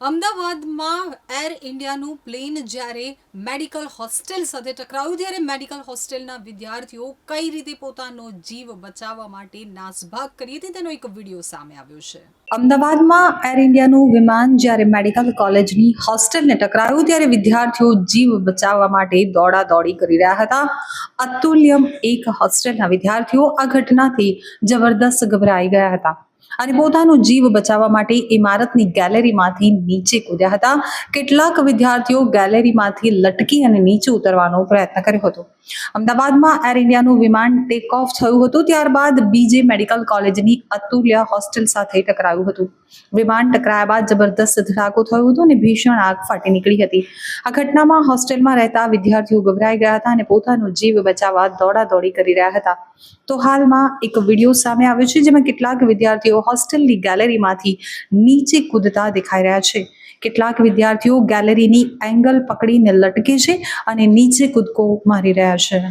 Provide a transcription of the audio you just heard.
અમદાવાદમાં એર ઇન્ડિયાનું પ્લેન જ્યારે મેડિકલ હોસ્ટેલ સાથે ટકરાયું, ત્યારે મેડિકલ હોસ્ટેલના વિદ્યાર્થીઓ કઈ રીતે પોતાનો જીવ બચાવવા માટે નાસભાગ કરી હતી, તેનો એક વીડિયો સામે આવ્યો છે. અમદાવાદમાં એર ઇન્ડિયાનું વિમાન જ્યારે મેડિકલ કોલેજની હોસ્ટેલને ટકરાયું, ત્યારે વિદ્યાર્થીઓ જીવ બચાવવા માટે દોડાદોડી કરી રહ્યા હતા. અતુલ્યમ એક હોસ્ટેલના વિદ્યાર્થીઓ આ ઘટનાથી જબરદસ્ત ગભરાઈ ગયા હતા. અને પોતાનો જીવ બચાવવા માટે ઇમારતની ગેલેરીમાંથી નીચે કૂદ્યા હતા. કેટલાક વિદ્યાર્થીઓ ગેલેરીમાંથી લટકી અને નીચે ઉતરવાનો પ્રયત્ન કર્યો હતો. અમદાવાદમાં એર ઇન્ડિયાનું વિમાન ટેક ઓફ થયું હતું, ત્યારબાદ બીજે મેડિકલ કોલેજની અતુલ્ય હોસ્ટેલ સાથે ટકરાયું હતું. વિમાન ટકરાયા બાદ જબરદસ્ત ધડાકો થયો હતો અને ભીષણ આગ ફાટી નીકળી હતી. આ ઘટનામાં હોસ્ટેલમાં રહેતા વિદ્યાર્થીઓ ગભરાઈ ગયા હતા અને પોતાનો જીવ બચાવવા દોડાદોડી કરી રહ્યા હતા. તો હાલમાં એક વીડિયો સામે આવ્યો છે, જેમાં કેટલાક વિદ્યાર્થીઓ હોસ્ટેલની ગેલેરીમાંથી નીચે કૂદતા દેખાઈ રહ્યા છે. કેટલાક વિદ્યાર્થીઓ ગેલેરીની એંગલ પકડીને લટકે છે અને નીચે કૂદકો મારી રહ્યા છે.